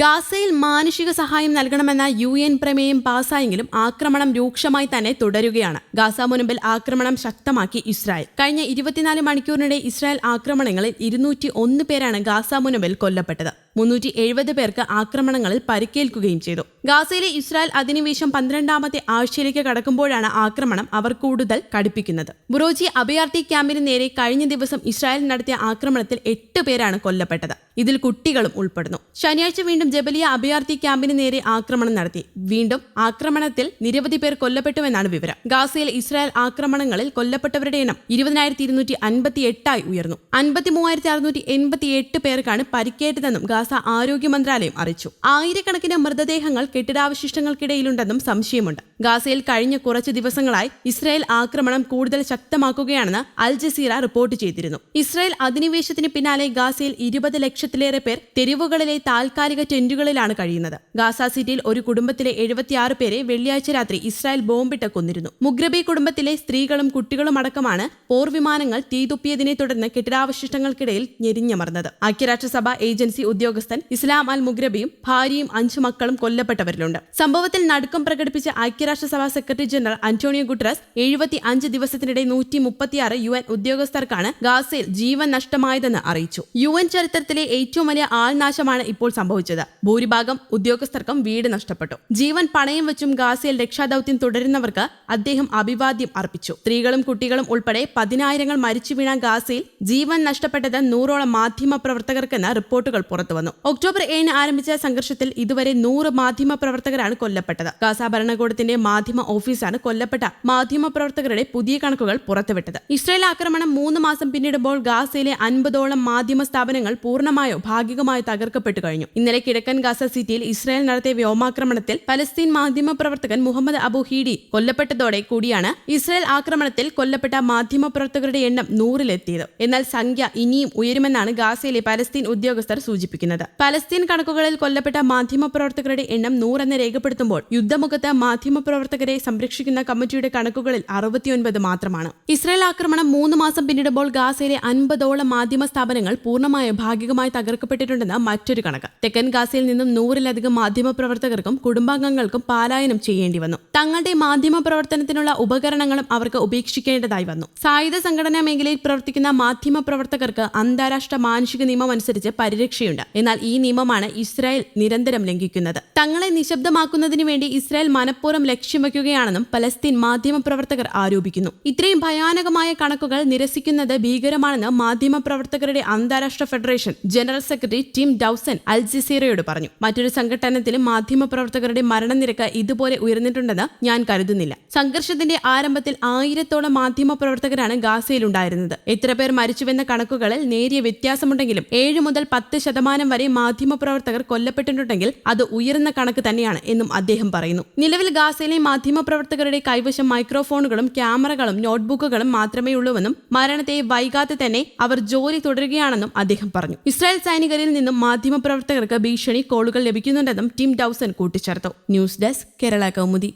ഗാസയിൽ മാനുഷിക സഹായം നൽകണമെന്ന യു എൻ പ്രമേയം പാസായെങ്കിലും ആക്രമണം രൂക്ഷമായി തന്നെ തുടരുകയാണ്. ഗാസ മുനമ്പിൽ ആക്രമണം ശക്തമാക്കി ഇസ്രായേൽ. കഴിഞ്ഞ ഇരുപത്തിനാല് മണിക്കൂറിനിടെ ഇസ്രായേൽ ആക്രമണങ്ങളിൽ ഇരുന്നൂറ്റി ഒന്ന് പേരാണ് ഗാസ മുനമ്പിൽ കൊല്ലപ്പെട്ടത്. മുന്നൂറ്റി എഴുപത് പേർക്ക് ആക്രമണങ്ങളിൽ പരിക്കേൽക്കുകയും ചെയ്തു. ഗാസയിലെ ഇസ്രായേൽ അധിനിവേശം പന്ത്രണ്ടാമത്തെ ആഴ്ചയിലേക്ക് കടക്കുമ്പോഴാണ് ആക്രമണം അവർ കൂടുതൽ കടുപ്പിക്കുന്നത്. ബുറോജി അഭയാർത്ഥി ക്യാമ്പിന് നേരെ കഴിഞ്ഞ ദിവസം ഇസ്രായേൽ നടത്തിയ ആക്രമണത്തിൽ എട്ട് പേരാണ് കൊല്ലപ്പെട്ടത്. ഇതിൽ കുട്ടികളും ഉൾപ്പെടുന്നു. ശനിയാഴ്ച വീണ്ടും ജബലിയ അഭയാർത്ഥി ക്യാമ്പിന് നേരെ ആക്രമണം നടത്തി. വീണ്ടും ആക്രമണത്തിൽ നിരവധി പേർ കൊല്ലപ്പെട്ടുവെന്നാണ് വിവരം. ഗാസയിൽ ഇസ്രായേൽ ആക്രമണങ്ങളിൽ കൊല്ലപ്പെട്ടവരുടെ എണ്ണം ഇരുപതിനായിരത്തി ഇരുന്നൂറ്റി അൻപത്തി എട്ടായി ഉയർന്നു. അൻപത്തി മൂവായിരത്തി അറുന്നൂറ്റി എൺപത്തി എട്ട് പേർക്കാണ് പരിക്കേറ്റതെന്നും ആരോഗ്യ മന്ത്രാലയം അറിയിച്ചു. ആയിരക്കണക്കിന് മൃതദേഹങ്ങൾ കെട്ടിടാവശിഷ്ടങ്ങൾക്കിടയിലുണ്ടെന്നും സംശയമുണ്ട്. ഗാസയിൽ കഴിഞ്ഞ കുറച്ച് ദിവസങ്ങളായി ഇസ്രായേൽ ആക്രമണം കൂടുതൽ ശക്തമാക്കുകയാണെന്ന് അൽ ജസീറ റിപ്പോർട്ട് ചെയ്തിരുന്നു. ഇസ്രായേൽ അധിനിവേശത്തിന് പിന്നാലെ ഗാസയിൽ ഇരുപത് ലക്ഷത്തിലേറെ പേർ തെരുവുകളിലെ താൽക്കാലിക ടെന്റുകളിലാണ് കഴിയുന്നത്. ഗാസ സിറ്റിയിൽ ഒരു കുടുംബത്തിലെ എഴുപത്തിയാറ് പേരെ വെള്ളിയാഴ്ച രാത്രി ഇസ്രായേൽ ബോംബിട്ട് കൊന്നിരുന്നു. മുഗ്രബി കുടുംബത്തിലെ സ്ത്രീകളും കുട്ടികളും അടക്കമാണ് പോർ വിമാനങ്ങൾ തീതുപ്പിയതിനെ തുടർന്ന് കെട്ടിടാവശിഷ്ടങ്ങൾക്കിടയിൽ ഞെരിഞ്ഞമർന്നത്. ഐക്യരാഷ്ട്രസഭ ഏജൻസി ഉദ്യോഗസ്ഥൻ ഇസ്ലാം അൽ മുഗ്രബിയും ഭാര്യയും അഞ്ചു മക്കളും കൊല്ലപ്പെട്ടവരിലുണ്ട്. സംഭവത്തിൽ നടുക്കം പ്രകടിപ്പിച്ച ഐക്യരാഷ്ട്രസഭാ സെക്രട്ടറി ജനറൽ അന്റോണിയോ ഗുട്ടറസ് എഴുപത്തി അഞ്ച് ദിവസത്തിനിടെ നൂറ്റി മുപ്പത്തിയാറ് യു എൻ ഉദ്യോഗസ്ഥർക്കാണ് ഗാസയിൽ ജീവൻ നഷ്ടമായതെന്ന് അറിയിച്ചു. യു എൻ ചരിത്രത്തിലെ ഏറ്റവും വലിയ ആൾനാശമാണ് ഇപ്പോൾ സംഭവിച്ചത്. ഭൂരിഭാഗം ഉദ്യോഗസ്ഥർക്കും വീട് നഷ്ടപ്പെട്ടു. ജീവൻ പണയം വെച്ചും ഗാസയിൽ രക്ഷാദൌത്യം തുടരുന്നവർക്ക് അദ്ദേഹം അഭിവാദ്യം അർപ്പിച്ചു. സ്ത്രീകളും കുട്ടികളും ഉൾപ്പെടെ പതിനായിരങ്ങൾ മരിച്ചു വീണ ഗാസയിൽ ജീവൻ നഷ്ടപ്പെട്ടത് നൂറോളം മാധ്യമ പ്രവർത്തകർക്കെന്ന് റിപ്പോർട്ടുകൾ പുറത്തുവന്നു. ഒക്ടോബർ ഏഴിന് ആരംഭിച്ച സംഘർഷത്തിൽ ഇതുവരെ നൂറ് മാധ്യമ പ്രവർത്തകരാണ് കൊല്ലപ്പെട്ടത്. ഗാസ ഭരണകൂടത്തിന്റെ മാധ്യമ ഓഫീസാണ് കൊല്ലപ്പെട്ട മാധ്യമ പ്രവർത്തകരുടെ പുതിയ കണക്കുകൾ പുറത്തുവിട്ടത്. ഇസ്രയേൽ ആക്രമണം മൂന്ന് മാസം പിന്നിടുമ്പോൾ ഗാസയിലെ അൻപതോളം മാധ്യമ സ്ഥാപനങ്ങൾ പൂർണമായോ ഭാഗികമായോ തകർക്കപ്പെട്ടു കഴിഞ്ഞു. ഇന്നലെ കിഴക്കൻ ഗാസ സിറ്റിയിൽ ഇസ്രായേൽ നടത്തിയ വ്യോമാക്രമണത്തിൽ പലസ്തീൻ മാധ്യമ പ്രവർത്തകൻ മുഹമ്മദ് അബു ഹീഡി കൊല്ലപ്പെട്ടതോടെ കൂടിയാണ് ഇസ്രായേൽ ആക്രമണത്തിൽ കൊല്ലപ്പെട്ട മാധ്യമ പ്രവർത്തകരുടെ എണ്ണം നൂറിലെത്തിയത്. എന്നാൽ സംഖ്യ ഇനിയും ഉയരുമെന്നാണ് ഗാസയിലെ പലസ്തീൻ ഉദ്യോഗസ്ഥർ സൂചിപ്പിക്കുന്നത്. പലസ്തീൻ കണക്കുകളിൽ കൊല്ലപ്പെട്ട മാധ്യമപ്രവർത്തകരുടെ എണ്ണം നൂറെന്ന് രേഖപ്പെടുത്തുമ്പോൾ യുദ്ധമുഖത്ത് മാധ്യമപ്രവർത്തകരെ സംരക്ഷിക്കുന്ന കമ്മിറ്റിയുടെ കണക്കുകളിൽ അറുപത്തിയൊൻപത് മാത്രമാണ്. ഇസ്രായേൽ ആക്രമണം മൂന്ന് മാസം പിന്നിടുമ്പോൾ ഗാസയിലെ അൻപതോളം മാധ്യമ സ്ഥാപനങ്ങൾ പൂർണമായോ ഭാഗികമായി തകർക്കപ്പെട്ടിട്ടുണ്ടെന്ന് മറ്റൊരു കണക്ക്. തെക്കൻ ഗാസയിൽ നിന്നും നൂറിലധികം മാധ്യമ പ്രവർത്തകർക്കും കുടുംബാംഗങ്ങൾക്കും പാലായനം ചെയ്യേണ്ടി വന്നു. തങ്ങളുടെ മാധ്യമ പ്രവർത്തനത്തിനുള്ള ഉപകരണങ്ങളും അവർക്ക് ഉപേക്ഷിക്കേണ്ടതായി വന്നു. സായുധ സംഘടനാ മേഖലയിൽ പ്രവർത്തിക്കുന്ന മാധ്യമ പ്രവർത്തകർക്ക് അന്താരാഷ്ട്ര മാനുഷിക നിയമം അനുസരിച്ച് പരിരക്ഷയുണ്ട്. എന്നാൽ ഈ നിയമമാണ് ഇസ്രായേൽ നിരന്തരം ലംഘിക്കുന്നത്. തങ്ങളെ നിശബ്ദമാക്കുന്നതിന് വേണ്ടി ഇസ്രായേൽ മനഃപൂർവം ലക്ഷ്യം വയ്ക്കുകയാണെന്നും പലസ്തീൻ മാധ്യമ പ്രവർത്തകർ ആരോപിക്കുന്നു. ഇത്രയും ഭയാനകമായ കണക്കുകൾ നിരസിക്കുന്നത് ഭീകരമാണെന്ന് മാധ്യമ പ്രവർത്തകരുടെ അന്താരാഷ്ട്ര federation general secretary Tim Dawson Al ജസീറയോട് പറഞ്ഞു. മറ്റൊരു സംഘടനത്തിലും മാധ്യമ പ്രവർത്തകരുടെ മരണനിരക്ക് ഇതുപോലെ ഉയർന്നിട്ടുണ്ടെന്ന് ഞാൻ കരുതുന്നില്ല. സംഘർഷത്തിന്റെ ആരംഭത്തിൽ ആയിരത്തോളം മാധ്യമ പ്രവർത്തകരാണ് ഗാസയിലുണ്ടായിരുന്നത്. എത്ര പേർ മരിച്ചുവെന്ന കണക്കുകളിൽ നേരിയ വ്യത്യാസമുണ്ടെങ്കിലും ഏഴ് മുതൽ പത്ത് ശതമാനം വരെ മാധ്യമ പ്രവർത്തകർ കൊല്ലപ്പെട്ടിട്ടുണ്ടെങ്കിൽ അത് ഉയർന്ന കണക്ക് തന്നെയാണ് എന്നും അദ്ദേഹം പറയുന്നു. നിലവിൽ ഗാസയിലെ മാധ്യമപ്രവർത്തകരുടെ കൈവശം മൈക്രോഫോണുകളും ക്യാമറകളും നോട്ട്ബുക്കുകളും മാത്രമേ ഉള്ളൂവെന്നും മരണത്തെ വൈകാതെ തന്നെ അവർ ജോലി തുടരുകയാണെന്നും അദ്ദേഹം പറഞ്ഞു. ഇസ്രായേൽ സൈനികരിൽ നിന്നും മാധ്യമപ്രവർത്തകർക്ക് ഭീഷണി കോളുകൾ ലഭിക്കുന്നുണ്ടെന്നും ടിം ഡൌസൺ കൂട്ടിച്ചേർത്തു. News desk Kerala Kaumudi.